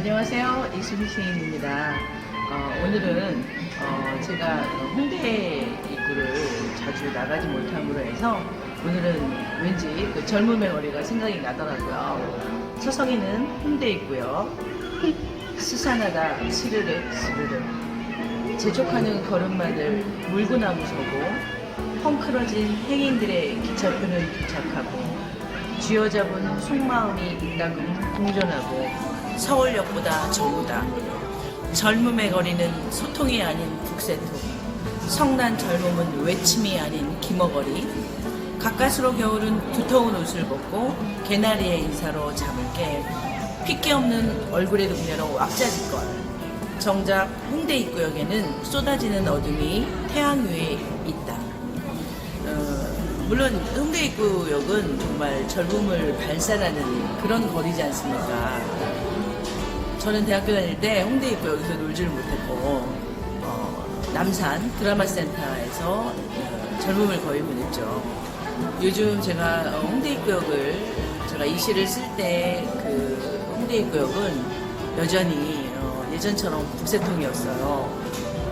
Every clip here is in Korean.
안녕하세요. 이수미 시인입니다. 어, 오늘은 어, 제가 홍대 입구를 자주 나가지 못함으로 해서 오늘은 왠지 그 젊음의 거리가 생각이 나더라고요. 서성이는 홍대 입구요. 스산하다 스르륵 스르륵 재촉하는 걸음마들 물구나무 서고 펑크러진 행인들의 기차표는 도착하고 쥐어잡은 속마음이 이따금 공존하고 서울역보다 저보다. 젊음의 거리는 소통이 아닌 북새통 성난 젊음은 외침이 아닌 기머거리 가까스로 겨울은 두터운 옷을 벗고 개나리의 인사로 잠을 깨 핏기 없는 얼굴의 동료로 왁자지껄. 정작 홍대 입구역에는 쏟아지는 어둠이 태양 위에 있다. 어, 물론 홍대 입구역은 정말 젊음을 발산하는 그런 거리지 않습니까? 저는 대학교 다닐 때 홍대 입구역에서 놀지를 못했고 어, 남산 드라마 센터에서 어, 젊음을 거의 보냈죠. 요즘 제가 어, 홍대 입구역을 제가 이 시를 쓸 때 그 홍대 입구역은 여전히 어, 예전처럼 북새통이었어요.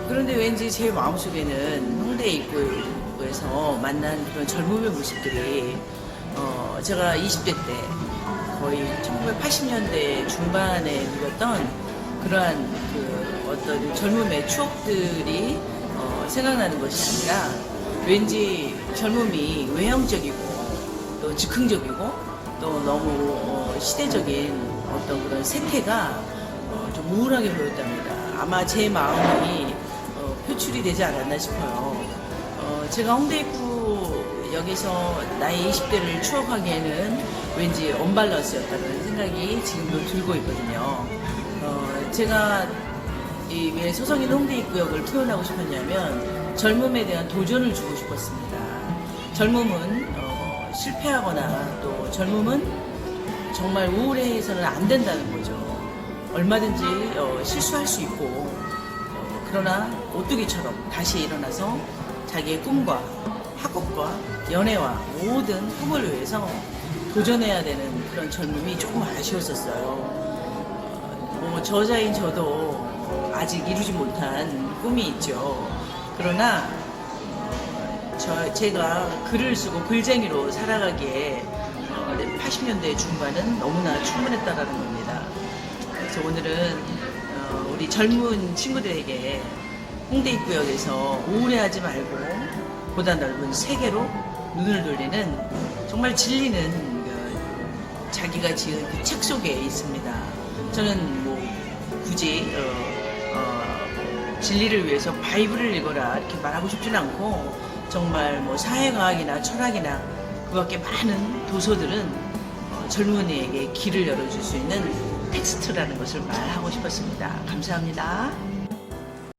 그런데 왠지 제 마음속에는 홍대 입구에서 만난 그런 젊음의 모습들이 어, 제가 20대 때 거의 1980년대 중반에 누렸던 그러한 그 어떤 젊음의 추억들이 어, 생각나는 것이 아니라 왠지 젊음이 외형적이고 또 즉흥적이고 또 너무 어, 시대적인 어떤 그런 세태가 어, 좀 우울하게 보였답니다. 아마 제 마음이 어, 표출이 되지 않았나 싶어요. 어, 제가 홍대 입구 여기서 나의 20대를 추억하기에는 왠지 언밸런스였다는 생각이 지금도 들고 있거든요. 어, 제가 이 왜 소성인 홍대 입구역을 표현하고 싶었냐면 젊음에 대한 도전을 주고 싶었습니다. 젊음은 어, 실패하거나 또 젊음은 정말 우울해서는 안 된다는 거죠. 얼마든지 어, 실수할 수 있고 어, 그러나 오뚜기처럼 다시 일어나서 자기의 꿈과 학업과 연애와 모든 꿈을 위해서 도전해야 되는 그런 젊음이 조금 아쉬웠었어요. 어, 뭐 저자인 저도 아직 이루지 못한 꿈이 있죠. 그러나 어, 저 제가 글을 쓰고 글쟁이로 살아가기에 어, 80년대 중반은 너무나 충분했다라는 겁니다. 그래서 오늘은 어, 우리 젊은 친구들에게 홍대 입구역에서 우울해하지 말고 보다 넓은 세계로 눈을 돌리는 정말 진리는 그 자기가 지은 그 책 속에 있습니다. 저는 뭐 굳이 어, 어, 진리를 위해서 바이블을 읽어라 이렇게 말하고 싶진 않고 정말 뭐 사회과학이나 철학이나 그밖에 많은 도서들은 어, 젊은이에게 길을 열어줄 수 있는 텍스트라는 것을 말하고 싶었습니다. 감사합니다.